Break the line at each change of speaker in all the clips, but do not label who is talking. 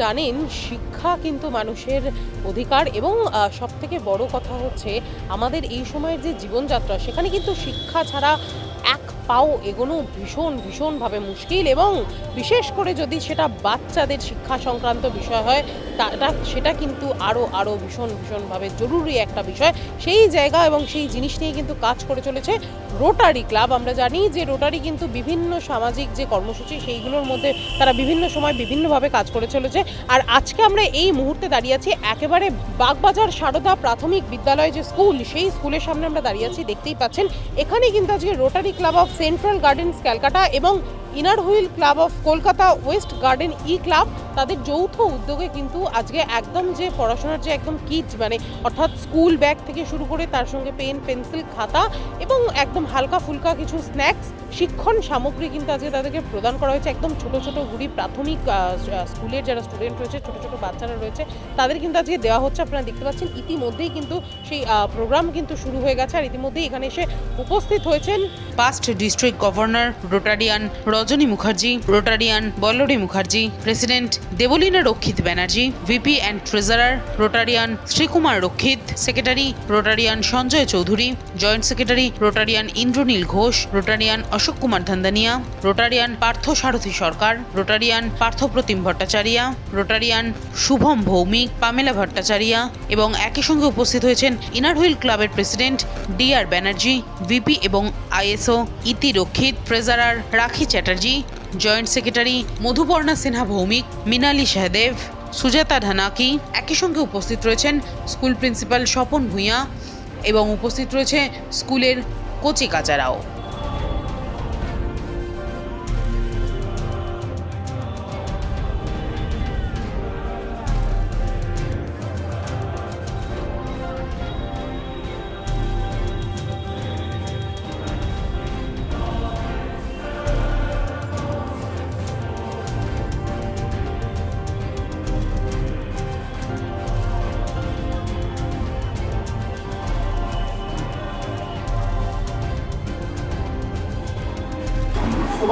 জানেন, শিক্ষা কিন্তু মানুষের অধিকার এবং সব থেকে বড় কথা হচ্ছে আমাদের এই সময়ের যে জীবনযাত্রা, সেখানে কিন্তু শিক্ষা ছাড়া এক পাও এগোনো ভীষণ, ভীষণভাবে মুশকিল এবং বিশেষ করে যদি সেটা বাচ্চাদের শিক্ষা সংক্রান্ত বিষয় হয় তা- তা- সেটা কিন্তু আরও আরও ভীষণ, ভীষণভাবে জরুরি একটা বিষয়। সেই জায়গা এবং সেই জিনিস নিয়ে কিন্তু কাজ করে চলেছে রোটারি ক্লাব আমরা জানি যে রোটারি কিন্তু বিভিন্ন সামাজিক যে কর্মসূচি, সেইগুলোর মধ্যে তারা বিভিন্ন সময় বিভিন্নভাবে কাজ করে চলেছে। আর আজকে আমরা এই মুহূর্তে দাঁড়িয়ে আছি একেবারে বাগবাজার সারদা প্রাথমিক বিদ্যালয় যে স্কুল, সেই স্কুলের সামনে আমরা দাঁড়িয়ে আছি। দেখতেই পাচ্ছেন, এখানে কিন্তু আজকে Rotary Club of Central Gardens Calcutta এবং Inner Wheel Club of Kolkata West Garden e club, তাদের যৌথ উদ্যোগে কিন্তু আজকে একদম যে পড়াশোনার যে একদম কিট মানে অর্থাৎ স্কুল ব্যাগ থেকে শুরু করে তার সঙ্গে পেন, পেন্সিল, খাতা এবং একদম হালকা ফুলকা কিছু স্ন্যাক্স, শিক্ষণ সামগ্রী কিন্তু আজকে তাদেরকে প্রদান করা হয়েছে। একদম ছোট ছোট গুড়ি, প্রাথমিক স্কুলের যারা স্টুডেন্ট রয়েছে, ছোট ছোট বাচ্চারা রয়েছে, তাদের কিন্তু আজকে দেওয়া হচ্ছে। আপনারা দেখতে পাচ্ছেন, ইতিমধ্যেই কিন্তু সেই প্রোগ্রাম কিন্তু শুরু হয়ে গেছে। আর ইতিমধ্যেই এখানে এসে উপস্থিত হয়েছেন
past district governor Rotarian Rajani Mukherjee, Rotarian Ballari Mukherjee, president Deblina Rakshit Banerjee, VP and treasurer Rotarian Srikumar Rakshit, secretary Rotarian Sanjay Chowdhury, joint secretary Rotarian Indranil Ghosh, Rotarian Ashok Kumar Dhandania, Rotarian Partha Sarathi Sarkar, Rotarian Parthapratim Bhattacharya, Rotarian Shubham Bhowmik, Pamela Bhattacharya এবং একই সঙ্গে উপস্থিত হয়েছেন Inner Wheel ক্লাবের president D R Banerjee, VP এবং ISO Iti Rakshit, treasurer Rakhi Chatterjee. Joint secretary Madhuparna Sinha Bhowmik Minali Sahadev Sujata Dhanaki একই সঙ্গে উপস্থিত রয়েছেন স্কুল প্রিন্সিপাল স্বপন ভূঁইয়া এবং উপস্থিত রয়েছে স্কুলের কচি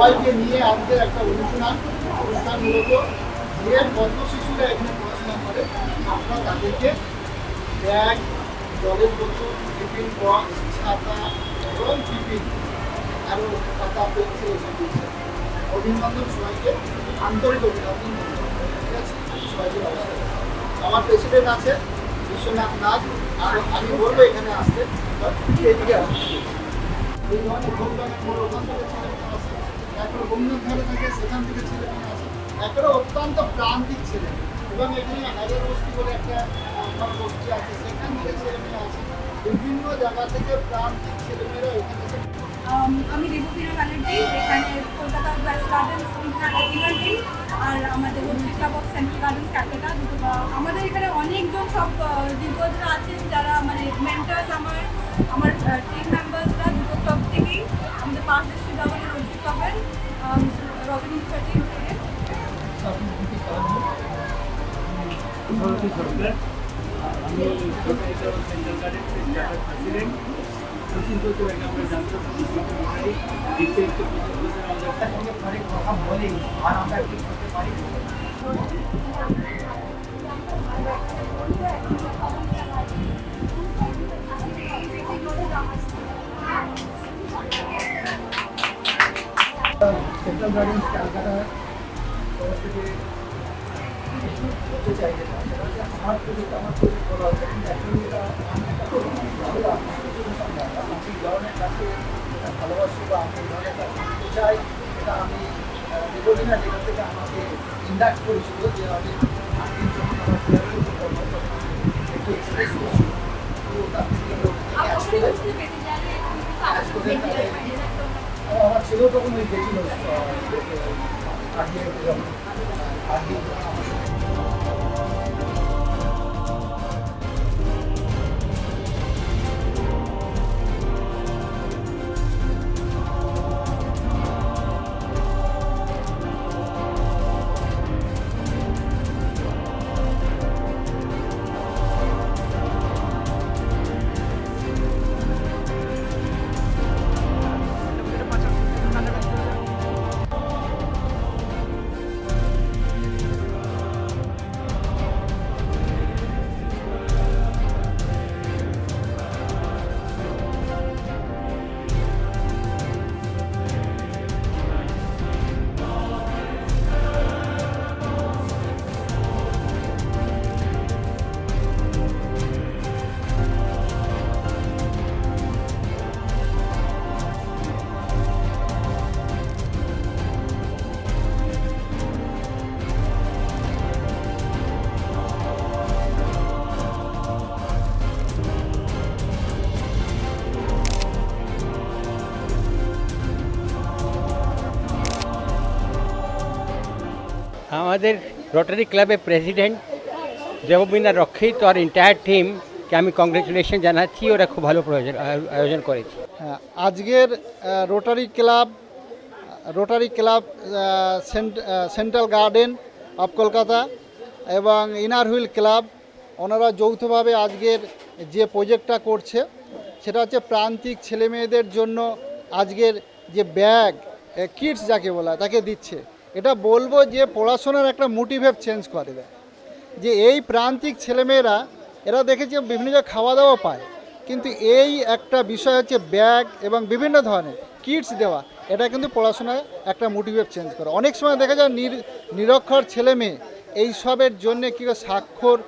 সবাইকে নিয়ে আমাদের একটা অনুষ্ঠান অনুষ্ঠান মূলত যে পদ্ম শিশুরা এখানে পড়াশোনা করে, আমরা তাদেরকে ব্যাগ, জলের বোতল, টিফিন বক্স, ছাতা, এবং টিফিন আরও খাতা, পেন্সিল এসব দিচ্ছে অভিনন্দন সবাইকে, আন্তরিক অভিনন্দন। ঠিক আছে? সবাইকে নমস্কার। আমার প্রেসিডেন্ট আছে, বিশ্বনাথ নাথ, আর আমি বলব এখানে আসতে। এদিকে আসতে এই ধরনের বিভিন্ন থেকে
আমি দেবপ্রিয়া ব্যানার্জি এখানে কলকাতা ওয়েস্ট গার্ডেন্স ইভেন্টিং আর আমাদের club of Central Gardens Calcutta দুটো আমাদের এখানে অনেকজন সব দিগ্গজরা আছেন যারা মানে মেন্টার্স আমার আমার টিম মেম্বার্সরা দুটো ক্লাব থেকেই আমাদের পাঁচ ডিস্ট্রিক্ট আমাদের রোটারি ক্লাবের রজনী মুখার্জি থেকে
সরস্বতী সরকার আমি সেন্ট্রাল আমরা
কথা বলি আর আমরা কি করতে পারি সেন্ট্রাল গার্ডেন্স ক্যালকাটা চাই আমার খুব ভালো এই ধরনের কাছে ভালোবাসি বা আমি ধরনের করতে চাই এটা আমি দেবলীনা যেটা থেকে আমাকে ইন্ডাক্ট করেছিল যে আমি আজকের একটু এক্সপ্রেস করছি তো তার থেকে লোক ক্যাচ করে ক্যাচ করে তাকে ও, আমার ছেলেও তখন ওই গেছিল আগে যখন আগে
আমাদের রোটারি ক্লাবের প্রেসিডেন্ট দেববিনা রক্ষিত আর এন্টায়ার টিমকে আমি কংগ্রেচুলেশন জানাচ্ছি ওরা খুব ভালো প্রয়োজন আয়োজন করেছে।
হ্যাঁ, আজকের Rotary Club Rotary Club Central Garden of Kolkata এবং ইনার হুইল ক্লাব ওনারা যৌথভাবে আজকের যে প্রজেক্টটা করছে সেটা হচ্ছে প্রান্তিক ছেলেমেয়েদের জন্য আজকের যে ব্যাগ কিটস যাকে বলা তাকে দিচ্ছে। এটা বলব যে পড়াশোনার একটা মোটিভেট চেঞ্জ করে দেয় যে এই প্রান্তিক ছেলেমেয়েরা, এরা দেখেছে বিভিন্ন জায়গায় খাওয়া দাওয়া পায়, কিন্তু এই একটা বিষয় হচ্ছে ব্যাগ এবং বিভিন্ন ধরনের কিটস দেওয়া, এটা কিন্তু পড়াশোনায় একটা মোটিভেট চেঞ্জ করে। অনেক সময় দেখা যায় নির, নিরক্ষর ছেলে মেয়ে এইসবের জন্যে কী করে স্বাক্ষর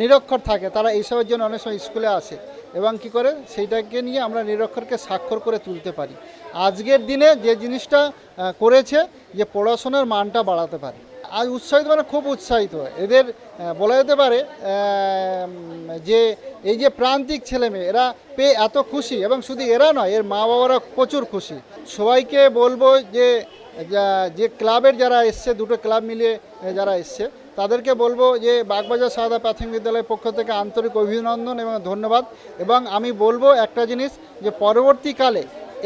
নিরক্ষর থাকে, তারা এইসবের জন্য অনেক সময় স্কুলে আসে এবং কি করে? সেইটাকে নিয়ে আমরা নিরক্ষরকে স্বাক্ষর করে তুলতে পারি। আজকের দিনে যে জিনিসটা করেছে যে পড়াশোনার মানটা বাড়াতে পারে। আজ উৎসাহিত মানে খুব উৎসাহিত। এদের বলা যেতে পারে যে এই যে প্রান্তিক ছেলে মেয়ে, এরা পেয়ে এত খুশি এবং শুধু এরা নয়, এর মা বাবারা প্রচুর খুশি। সবাইকে বলব যে যে ক্লাবের যারা এসছে, দুটো ক্লাব মিলিয়ে যারা এসছে, তাদেরকে বলব যে, বাগবাজার সারদা প্রাথমিক বিদ্যালয়ের পক্ষ থেকে আন্তরিক অভিনন্দন এবং ধন্যবাদ। এবং আমি বলব একটা জিনিস, যে পরবর্তীকালে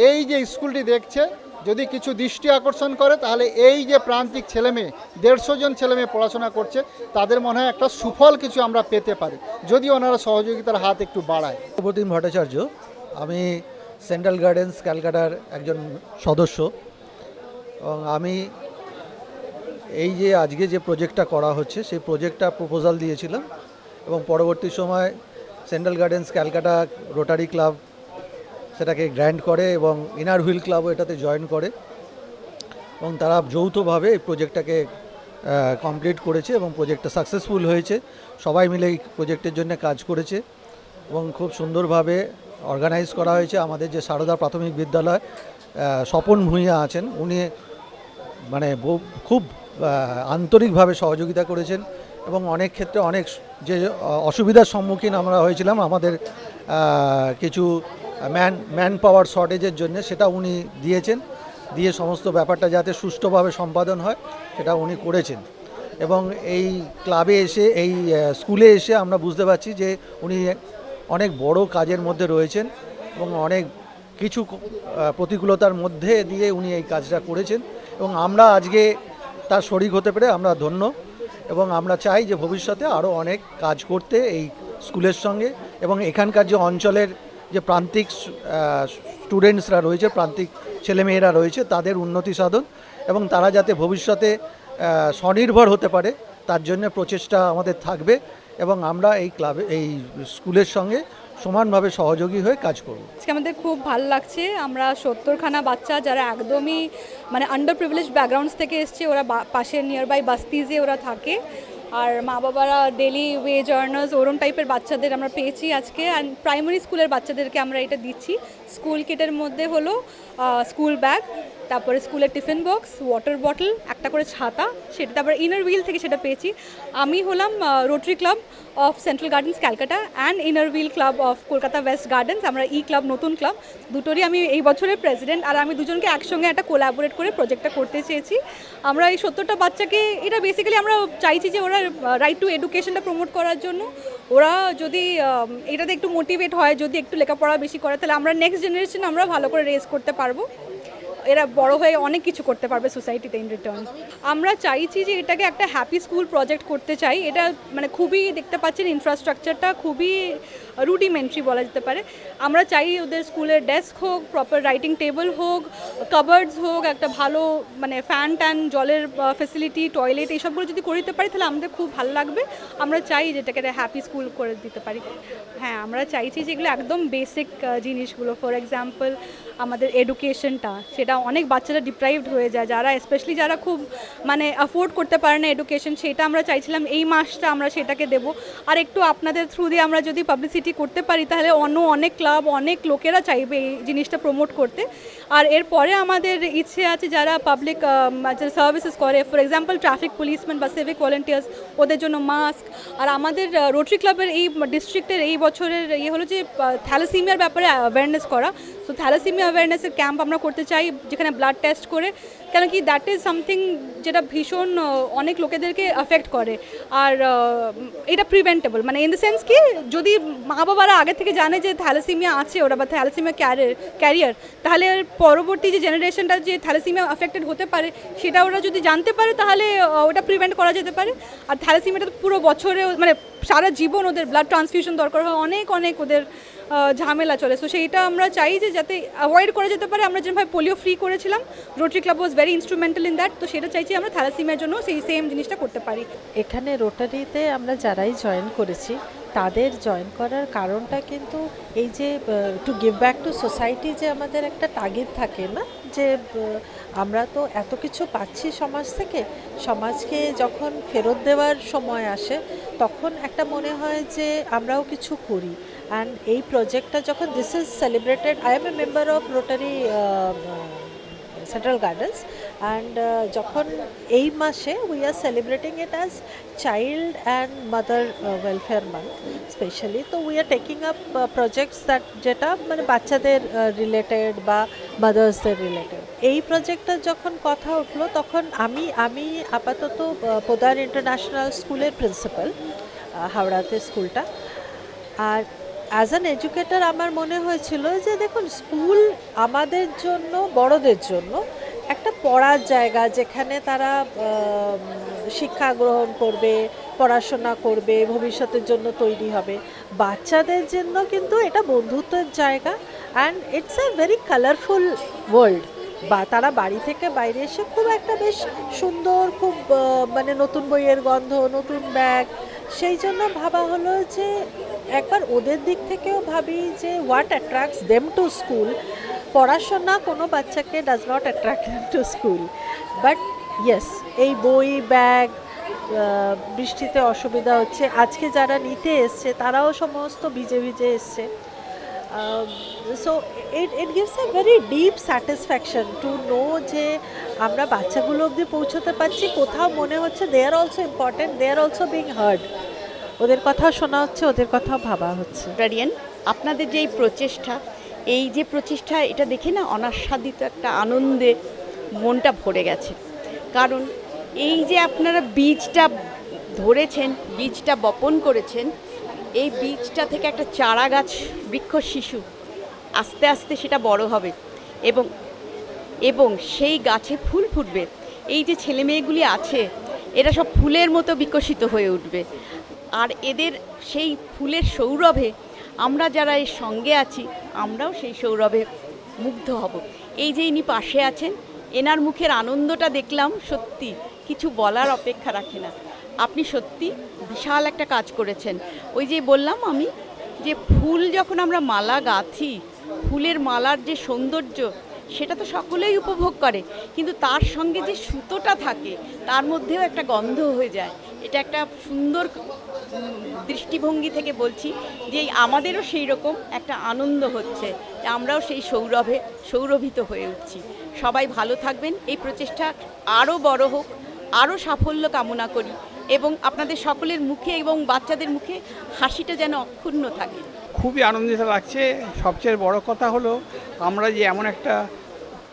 এই যে স্কুলটি দেখছে যদি কিছু দৃষ্টি আকর্ষণ করে, তাহলে এই যে প্রান্তিক ছেলেমেয়ে, দেড়শো জন ছেলেমেয়ে পড়াশোনা করছে, তাদের মনে হয় একটা সুফল কিছু আমরা পেতে পারি, যদি ওনারা সহযোগিতার হাত একটু বাড়ায়।
প্রতিম ভট্টাচার্য, আমি সেন্ট্রাল গার্ডেন্স ক্যালকাটার একজন সদস্য, এবং আমি এই যে আজকে যে প্রজেক্টটা করা হচ্ছে, সেই প্রজেক্টটা প্রপোজাল দিয়েছিলাম, এবং পরবর্তী সময় Central Gardens Calcutta Rotary Club সেটাকে গ্র্যান্ড করে এবং ইনার হুইল ক্লাবও এটাতে জয়েন করে এবং তারা যৌথভাবে এই প্রজেক্টটাকে কমপ্লিট করেছে এবং প্রজেক্টটা সাকসেসফুল হয়েছে। সবাই মিলে এই প্রজেক্টের জন্য কাজ করেছে এবং খুব সুন্দরভাবে অর্গানাইজ করা হয়েছে। আমাদের যে সারদা প্রাথমিক বিদ্যালয় স্বপন ভূঁইয়া আছেন, উনি মানে খুব আন্তরিকভাবে সহযোগিতা করেছেন এবং অনেক ক্ষেত্রে অনেক যে, অসুবিধার সম্মুখীন আমরা হয়েছিলাম। আমাদের কিছু ম্যান ম্যান পাওয়ার শর্টেজের জন্য সেটা উনি দিয়েছেন, দিয়ে সমস্ত ব্যাপারটা যাতে সুষ্ঠুভাবে সম্পাদন হয়, সেটা উনি করেছেন। এবং এই ক্লাবে এসে, এই স্কুলে এসে আমরা বুঝতে পারছি যে উনি অনেক বড় কাজের মধ্যে রয়েছেন এবং অনেক কিছু প্রতিকূলতার মধ্যে দিয়ে উনি এই কাজটা করেছেন। এবং আমরা আজকে তার শরিক হতে পেরে আমরা ধন্য এবং আমরা চাই যে ভবিষ্যতে আরও অনেক কাজ করতে এই স্কুলের সঙ্গে এবং এখানকার যে অঞ্চলের যে প্রান্তিক স্টুডেন্টসরা রয়েছে, প্রান্তিক ছেলেমেয়েরা রয়েছে, তাদের উন্নতি সাধন এবং তারা যাতে ভবিষ্যতে স্বনির্ভর হতে পারে, তার জন্য প্রচেষ্টা আমাদের থাকবে এবং আমরা এই ক্লাবে, এই স্কুলের সঙ্গে সমানভাবে সহযোগী হয়ে কাজ করব।
আজকে আমাদের খুব ভালো লাগছে। আমরা সত্তরখানা বাচ্চা যারা একদমই মানে আন্ডার প্রিভিলেজ ব্যাকগ্রাউন্ডস থেকে এসছে, ওরা পাশের নিয়ারবাই বাস্তিজে ওরা থাকে। আর মা বাবারা ডেলি ওয়ে জার্নার্স ওরম টাইপের বাচ্চাদের আমরা পেয়েছি আজকে। অ্যান্ড প্রাইমারি স্কুলের বাচ্চাদেরকে আমরা এটা দিচ্ছি। স্কুল কিটের মধ্যে হলো স্কুল ব্যাগ তারপরে স্কুলের টিফিন বক্স ওয়াটার বটল একটা করে ছাতা, সেটা তারপরে ইনার হুইল থেকে সেটা পেয়েছি। আমি হলাম Rotary Club of Central Gardens Calcutta and Inner Wheel Club of Kolkata West Gardens আমরা ই ক্লাব নতুন ক্লাব দুটোরই আমি এই বছরের প্রেসিডেন্ট আর আমি দুজনকে একসঙ্গে একটা কোলাবোরেট করে প্রজেক্টটা করতে চেয়েছি। আমরা এই সত্তরটা বাচ্চাকে, এটা বেসিক্যালি আমরা চাইছি যে ওরা রাইট টু এডুকেশনটা প্রমোট করার জন্য। ওরা যদি এটাতে একটু মোটিভেট হয়, যদি একটু লেখাপড়া বেশি করে, তাহলে আমরা নেক্সট জেনারেশন আমরা ভালো করে রেস করতে পারব। এরা বড় হয়ে অনেক কিছু করতে পারবে সোসাইটিতে ইন রিটার্ন আমরা চাইছি যে এটাকে একটা হ্যাপি স্কুল প্রজেক্ট করতে চাই। এটা মানে খুবই দেখতে পাচ্ছেন ইনফ্রাস্ট্রাকচারটা খুবই রুডিমেন্টরি বলা যেতে পারে। আমরা চাই ওদের স্কুলের ডেস্ক হোক প্রপার রাইটিং টেবিল হোক কাবার্ডস হোক, একটা ভালো মানে ফ্যান ট্যান জলের ফেসিলিটি টয়লেট এইসবগুলো যদি করে দিতে পারি, তাহলে আমাদের খুব ভালো লাগবে। আমরা চাই যেটাকে একটা হ্যাপি স্কুল করে দিতে পারি। হ্যাঁ আমরা চাইছি যেগুলো একদম বেসিক জিনিসগুলো। ফর এক্সাম্পল আমাদের এডুকেশনটা সেটা অনেক বাচ্চারা ডিপ্রাইভড হয়ে যায়। যারা স্পেশালি যারা খুব মানে অ্যাফোর্ড করতে পারে না এডুকেশন সেটা আমরা চাইছিলাম এই মাসটা আমরা সেটাকে দেব। আর একটু আপনাদের থ্রু দিয়ে আমরা যদি পাবলিসিটি করতে পারি, তাহলে অন্য অনেক ক্লাব, অনেক লোকেরা চাইবে এই জিনিসটা প্রমোট করতে। আর এরপরে আমাদের ইচ্ছে আছে যারা পাবলিক যারা সার্ভিসেস করে ফর এক্সাম্পল ট্রাফিক পুলিশম্যান বা সিভিক ভলেন্টিয়ার্স ওদের জন্য মাস্ক আর আমাদের রোটারি ক্লাবের এই ডিস্ট্রিক্টের এই বছরের ইয়ে হলো যে থ্যালাসিমিয়ার ব্যাপারে অ্যাওয়ারনেস করা। সো থ্যালাসিমিয়া অ্যাওয়ারনেসের ক্যাম্প আমরা করতে চাই, যেখানে ব্লাড টেস্ট করে কেন কি দ্যাট ইজ সামথিং যেটা ভীষণ অনেক লোকেদেরকে অ্যাফেক্ট করে। আর এটা প্রিভেন্টেবল মানে ইন দ্য সেন্স কি, যদি মা বাবারা আগে থেকে জানে যে থ্যালাসিমিয়া আছে ওরা বা থ্যালাসিমিয়া ক্যারিয়ার ক্যারিয়ার তাহলে পরবর্তী যে জেনারেশনটা যে থ্যালাসিমিয়া অ্যাফেক্টেড হতে পারে, সেটা ওরা যদি জানতে পারে, তাহলে ওটা প্রিভেন্ট করা যেতে পারে। আর থ্যালাসিমিয়াটা তো পুরো বছরে মানে সারা জীবন ওদের ব্লাড ট্রান্সফিউশন দরকার হয়, অনেক অনেক ওদের ঝামেলা চলে। সো সেইটা আমরা চাই যে যাতে অ্যাভয়েড করা যেতে পারে। আমরা যেভাবে পোলিও ফ্রি করেছিলাম Rotary Club was very instrumental in that তো সেটা চাইছি আমরা থ্যালাসিমিয়ার জন্য সেই সেম জিনিসটা করতে পারি।
এখানে রোটারিতে আমরা যারাই জয়েন করেছি, তাদের জয়েন করার কারণটা কিন্তু এই যে to give back to society যে আমাদের একটা তাগিদ থাকে না, যে আমরা তো এত কিছু পাচ্ছি সমাজ থেকে। সমাজকে যখন ফেরত দেওয়ার সময় আসে, তখন একটা মনে হয় যে আমরাও কিছু করি। অ্যান্ড এই প্রজেক্টটা যখন this is celebrated I am a member of Rotary Central Gardens and যখন এই মাসে we are celebrating it as child and mother welfare month specially তো we are taking up projects that যেটা মানে বাচ্চাদের রিলেটেড বা মাদার্সদের রিলেটেড এই প্রজেক্টটা যখন কথা উঠল, তখন আমি আমি আপাতত পোদার ইন্টারন্যাশনাল স্কুলের প্রিন্সিপাল হাওড়াতে স্কুলটা আর অ্যাজ অ্যান এডুকেটার আমার মনে হয়েছিল যে দেখুন স্কুল আমাদের জন্য, বড়দের জন্য একটা পড়ার জায়গা যেখানে তারা শিক্ষা গ্রহণ করবে, পড়াশোনা করবে, ভবিষ্যতের জন্য তৈরি হবে। বাচ্চাদের জন্য কিন্তু এটা বন্ধুত্বের জায়গা and it's a very colourful world বা তারা বাড়ি থেকে বাইরে এসে খুব একটা বেশ সুন্দর, খুব মানে নতুন বইয়ের গন্ধ, নতুন ব্যাগ, সেই জন্য ভাবা হলো যে একবার ওদের দিক থেকেও ভাবি যে what attracts them to school পড়াশোনা কোনো বাচ্চাকে does not attract them to school but yes এই বই ব্যাগ বৃষ্টিতে অসুবিধা হচ্ছে। আজকে যারা নিতে এসছে, তারাও সমস্ত ভিজে ভিজে এসছে। So it it gives a very deep satisfaction to know যে আমরা বাচ্চাগুলো অবধি পৌঁছতে পারছি। কোথাও মনে হচ্ছে they are also important they are also being heard ওদের কথাও শোনা হচ্ছে, ওদের কথাও ভাবা হচ্ছে।
লিব্রারিয়ান আপনাদের যে এই প্রচেষ্টা, এই যে প্রচেষ্টা, এটা দেখে না অনাস্বাদিত একটা আনন্দে মনটা ভরে গেছে। কারণ এই যে আপনারা বীজটা ধরেছেন, বীজটা বপন করেছেন, এই বীজটা থেকে একটা চারা গাছ বৃক্ষ শিশু আস্তে আস্তে সেটা বড় হবে এবং এবং সেই গাছে ফুল ফুটবে। এই যে ছেলে মেয়েগুলি আছে, এরা সব ফুলের মতো বিকশিত হয়ে উঠবে। আর এদের সেই ফুলের সৌরভে আমরা যারা এর সঙ্গে আছি, আমরাও সেই সৌরভে মুগ্ধ হব। এই যে ইনি পাশে আছেন, এনার মুখের আনন্দটা দেখলাম সত্যি, কিছু বলার অপেক্ষা রাখে না। আপনি সত্যি বিশাল একটা কাজ করেছেন। ওই যে বললাম আমি যে ফুল যখন আমরা মালা গাঁথি, ফুলের মালার যে সৌন্দর্য, সেটা তো সকলেই উপভোগ করে, কিন্তু তার সঙ্গে যে সুতোটা থাকে, তার মধ্যেও একটা গন্ধ হয়ে যায়। এটা একটা সুন্দর দৃষ্টিভঙ্গি থেকে বলছি যে আমাদেরও সেই রকম একটা আনন্দ হচ্ছে, যে আমরাও সেই সৌরভে, সৌরভিত হয়ে উঠছি। সবাই ভালো থাকবেন, এই প্রচেষ্টা আরও বড় হোক, আরও সাফল্য কামনা করি এবং আপনাদের সকলের মুখে এবং বাচ্চাদের মুখে হাসিটা যেন অক্ষুণ্ণ থাকে।
খুবই আনন্দিত লাগছে। সবচেয়ে বড় কথা হলো, আমরা যে এমন একটা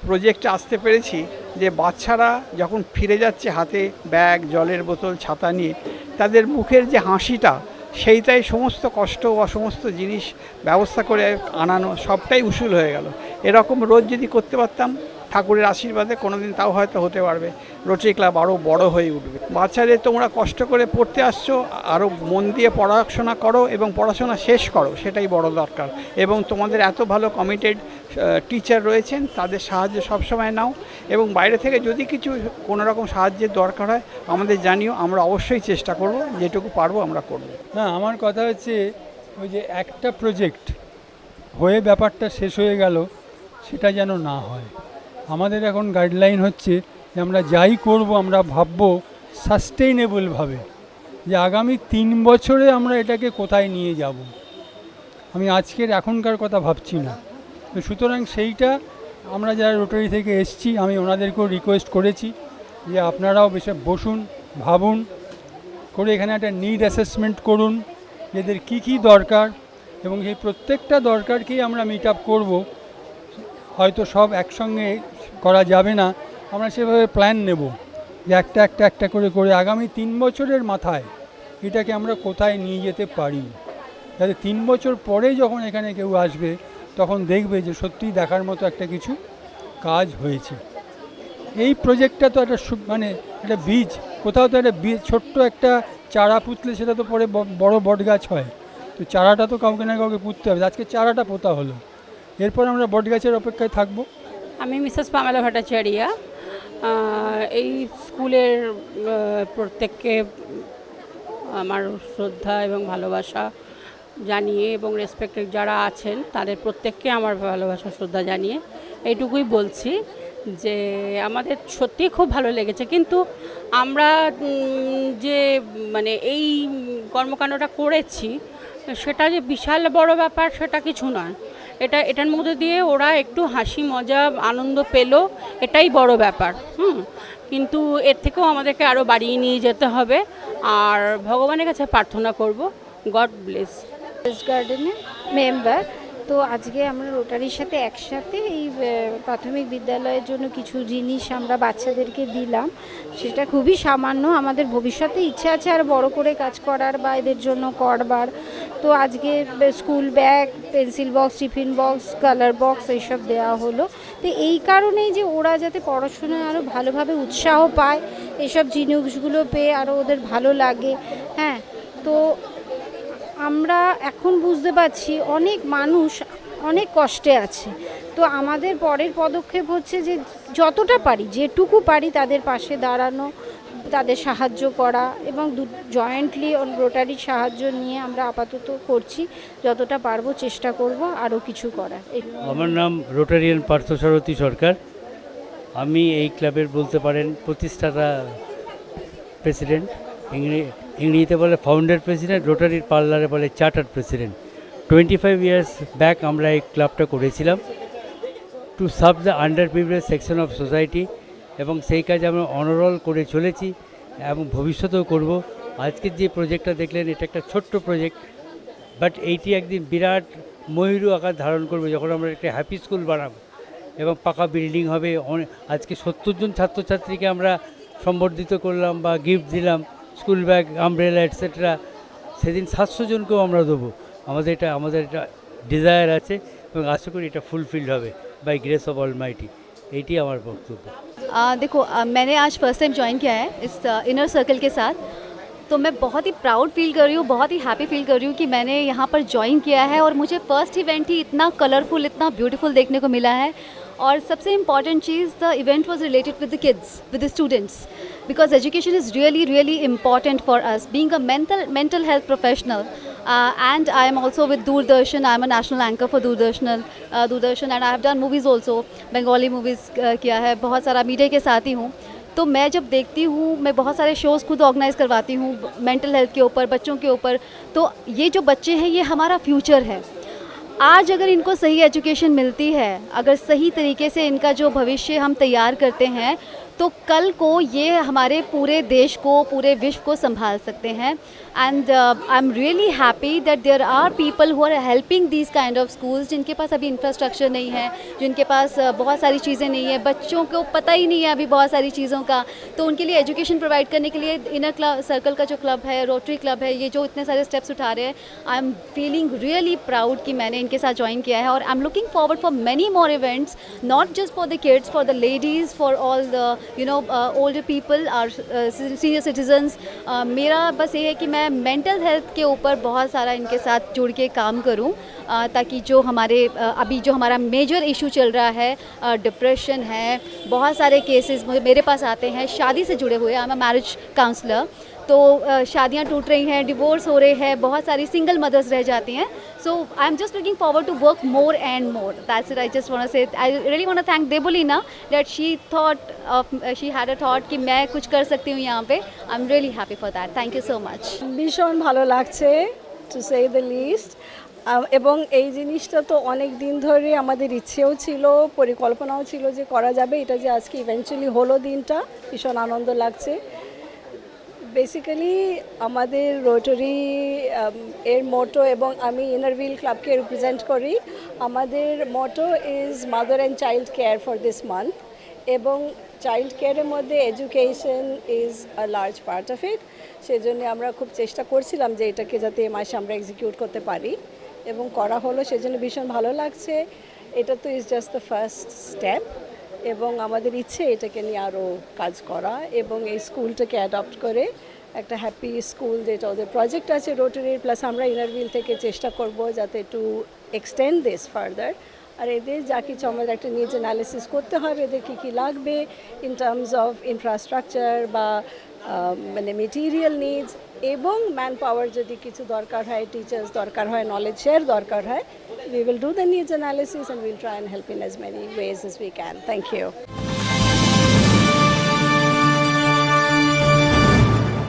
প্রজেক্টে আসতে পেরেছি, যে বাচ্চারা যখন ফিরে যাচ্ছে হাতে ব্যাগ, জলের বোতল, ছাতা নিয়ে তাদের মুখের যে হাসিটা, সেইটাই সমস্ত কষ্ট বা সমস্ত জিনিস ব্যবস্থা করে আনানো, সবটাই উসুল হয়ে গেল। এরকম রোজ যদি করতে পারতাম ঠাকুরের আশীর্বাদে কোনোদিন তাও হয়তো হতে পারবে। রোটারি ক্লাব আরও বড় হয়ে উঠবে। বাচ্চাদের তোমরা কষ্ট করে পড়তে আসছো আরও মন দিয়ে পড়াশোনা করো এবং পড়াশোনা শেষ করো, সেটাই বড় দরকার। এবং তোমাদের এত ভালো কমিটেড টিচার রয়েছেন, তাদের সাহায্য সবসময় নাও। এবং বাইরে থেকে যদি কিছু কোনো রকম সাহায্যের দরকার হয়, আমাদের জানিও, আমরা অবশ্যই চেষ্টা করব, যেটুকু পারব আমরা করব।
না, আমার কথা হচ্ছে, ওই যে একটা প্রজেক্ট হয়ে ব্যাপারটা শেষ হয়ে গেল, সেটা যেন না হয়। আমাদের এখন গাইডলাইন হচ্ছে যে আমরা যাই করব, আমরা ভাববো সাস্টেইনেবলভাবে যে আগামী তিন বছরে আমরা এটাকে কোথায় নিয়ে যাব। আমি আজকের এখনকার কথা ভাবছি না। তো সুতরাং সেইটা আমরা যারা রোটারি থেকে এসছি, আমি ওনাদেরকেও রিকোয়েস্ট করেছি যে আপনারাও বেশি বসুন, ভাবুন, করে এখানে একটা নিড অ্যাসেসমেন্ট করুন এদের কি কি দরকার এবং সেই প্রত্যেকটা দরকারকেই আমরা মিট আপ করব। হয়তো সব একসঙ্গে করা যাবে না, আমরা সেভাবে প্ল্যান নেব যে একটা একটা একটা করে করে আগামী তিন বছরের মাথায় এটাকে আমরা কোথায় নিয়ে যেতে পারি। যাতে তিন বছর পরে যখন এখানে কেউ আসবে, তখন দেখবে যে সত্যিই দেখার মতো একটা কিছু কাজ হয়েছে। এই প্রজেক্টটা তো একটা মানে একটা বীজ, কোথাও তো একটা বীজ ছোট্ট একটা চারা পুঁতলে সেটা তো পরে বড় বট গাছ হয়। তো চারাটা তো কাউকে না কাউকে পুঁততে হবে। আজকে চারাটা পোতা হলো। এরপর আমরা বট গাছের অপেক্ষায় থাকব।
আমি মিসেস পামেলা ভট্টাচার্যা এই স্কুলের প্রত্যেককে আমার শ্রদ্ধা এবং ভালোবাসা জানিয়ে এবং রেসপেক্টেড যারা আছেন, তাদের প্রত্যেককে আমার ভালোবাসা শ্রদ্ধা জানিয়ে এইটুকুই বলছি যে আমাদের সত্যিই খুব ভালো লেগেছে। কিন্তু আমরা যে মানে এই কর্মকাণ্ডটা করেছি, সেটা যে বিশাল বড় ব্যাপার সেটা কিছু নয়। এটা, এটার মধ্যে দিয়ে ওরা একটু হাসি, মজা, আনন্দ পেল। এটাই বড় ব্যাপার, হুম। কিন্তু এর থেকেও আমাদেরকে আরও বাড়িয়ে নিয়ে যেতে হবে। আর ভগবানের কাছে প্রার্থনা করব, গড ব্লেস।
গার্ডেনের মেম্বার তো আজকে আমরা রোটারির সাথে একসাথে এই প্রাথমিক বিদ্যালয়ের জন্য কিছু জিনিস আমরা বাচ্চাদেরকে দিলাম। সেটা খুবই সামান্য, আমাদের ভবিষ্যতে ইচ্ছা আছে আর বড় করে কাজ করার বা এদের জন্য করবার। তো আজকে school bag, pencil box, tiffin box, colour box এইসব দেওয়া হলো। তো এই কারণেই যে ওরা যাতে পড়াশোনায় আরও ভালোভাবে উৎসাহ পায় এইসব জিনিসগুলো পেয়ে আরও ওদের ভালো লাগে। হ্যাঁ তো আমরা এখন বুঝতে পারছি অনেক মানুষ অনেক কষ্টে আছে। তো আমাদের পরের পদক্ষেপ হচ্ছে যে যতটা পারি, যেটুকু পারি তাদের পাশে দাঁড়ানো, তাদের সাহায্য করা এবং জয়েন্টলি রোটারির সাহায্য নিয়ে আমরা আপাতত করছি। যতটা পারব চেষ্টা করব আরও কিছু এই-
আমার নাম রোটারিয়ান পার্থসারথী সরকার। আমি এই ক্লাবের বলতে পারেন প্রতিষ্ঠাতা প্রেসিডেন্ট, ইংরে ইংরেজিতে বলে ফাউন্ডার প্রেসিডেন্ট রোটারির পার্লারে বলে charter president twenty five years back আমরা এই ক্লাবটা করেছিলাম। To serve the under privilege section of society এবং সেই কাজ আমরা অনরল করে চলেছি এবং ভবিষ্যতেও করব। আজকের যে প্রজেক্টটা দেখলেন, এটা একটা ছোট্ট প্রজেক্ট বাট এইটি একদিন বিরাট ময়ূরু আকার ধারণ করবে যখন আমরা একটা হ্যাপি স্কুল বানাবো এবং পাকা বিল্ডিং হবে। অনে- আজকে সত্তর জন ছাত্রছাত্রীকে আমরা সম্বর্ধিত করলাম বা গিফট দিলাম। স্কুল ব্যাগ আমব্রেলা এটসেট্রা সেদিন সাতশো জনকেও আমরা দেবো আমাদের এটা আমাদের এটা ডিজায়ার আছে এবং আশা করি এটা ফুলফিল হবে by grace of almighty এইটি আমার বক্তব্য
आ, देखो आ, मैंने आज फर्स्ट टाइम ज्वाइन किया है इस इनर सर्कल के साथ तो मैं बहुत ही प्राउड फील कर रही हूँ बहुत ही हैप्पी फील कर रही हूँ कि मैंने यहाँ पर ज्वाइन किया है और मुझे फर्स्ट इवेंट ही इतना कलरफुल इतना ब्यूटीफुल देखने को मिला है और सबसे important cheese the event was related with the kids with the students because education is really really important for us being a mental mental health professional am also with Doordarshan. I am a national anchor for Doordarshan, uh, Doordarshan and I have done movies also. Bengali movies uh, किया है बहुत सारा media के साथ ही हूँ. तो मैं जब देखती हूँ मैं बहुत सारे शोज़ खुद ऑर्गेनाइज करवाती हूँ मेंटल हेल्थ के ऊपर बच्चों के ऊपर. तो ये जो बच्चे हैं ये हमारा फ्यूचर है. आज अगर इनको सही एजुकेशन मिलती है, अगर सही तरीके से इनका जो भविष्य हम तैयार करते हैं तो कल को ये हमारे पूरे देश को, पूरे विश्व को संभाल सकते हैं। And I am really happy that there are people who are helping these kind of schools जिनके पास अभी इंफ्रास्ट्रक्चर नहीं है जिनके पास uh, बहुत सारी चीज़ें नहीं है। बच्चों को पता ही नहीं है अभी बहुत सारी चीज़ों का। तो उनके लिए एजुकेशन प्रोवाइड करने के लिए इनर क्लब सर्कल का जो क्लब है रोटरी क्लब है ये जो इतने सारे स्टेप्स उठा रहे हैं I am feeling really proud कि मैंने इनके साथ ज्वाइन किया है। और I am looking forward for many more events not just for the kids for the ladies for all the you know older people or senior citizens मेरा बस ये है कि मैं मेंटल हेल्थ के ऊपर बहुत सारा इनके साथ जुड़ के काम करूँ ताकि जो हमारे अभी जो हमारा मेजर इशू चल रहा है डिप्रेशन है, बहुत सारे केसेस मेरे पास आते हैं, शादी से जुड़े हुए एम मैरिज काउंसलर तो शादियाँ टूट रही हैं डिवोर्स हो रहे हैं, बहुत सारी सिंगल मदर्स रह जाती हैं so I am just looking forward to work more and more that's it I just want say I really want thank Debolina that she thought of she had a thought कि मैं कुछ कर सकती हूँ यहाँ पे I am really happy for that thank you so much
ভীষণ ভালো লাগছে টু সে দ্য লিস্ট এবং এই জিনিসটা তো অনেক দিন ধরে আমাদের ইচ্ছেও ছিল পরিকল্পনাও ছিল যে করা যাবে এটা যে আজকে ইভেন্চুয়ালি হলো দিনটা ভীষণ আনন্দ লাগছে
বেসিক্যালি আমাদের রোটারি এর মোটো এবং আমি ইনারভিল ক্লাবকে রিপ্রেজেন্ট করি। আমাদের motto is mother and child care for this month এবং চাইল্ড কেয়ারের মধ্যে education is a large part of it সেজন্য আমরা খুব চেষ্টা করছিলাম যে এটাকে যাতে এ মাসে আমরা এক্সিকিউট করতে পারি এবং করা হলো, সেজন্য ভীষণ ভালো লাগছে। এটা তো is just the first step এবং আমাদের ইচ্ছে এটাকে নিয়ে আরও কাজ করা এবং এই স্কুলটাকে অ্যাডপ্ট করে একটা হ্যাপি স্কুল যেটা ওদের প্রজেক্ট আছে রোটারির প্লাস আমরা ইনারভিল থেকে চেষ্টা করব যাতে টু এক্সটেন্ড দিস ফার্দার আর এদের যা কিছু আমাদের একটা নিজ অ্যানালিসিস করতে হবে, এদের কী কী লাগবে ইন টার্মস অফ ইনফ্রাস্ট্রাকচার বা মানে মেটিরিয়াল নিডস এবং ম্যান পাওয়ার যদি কিছু দরকার হয় টিচার্স দরকার হয় নলেজ শেয়ার দরকার হয় we will do the needs analysis and we'll try and help in as many ways as we can. Thank you.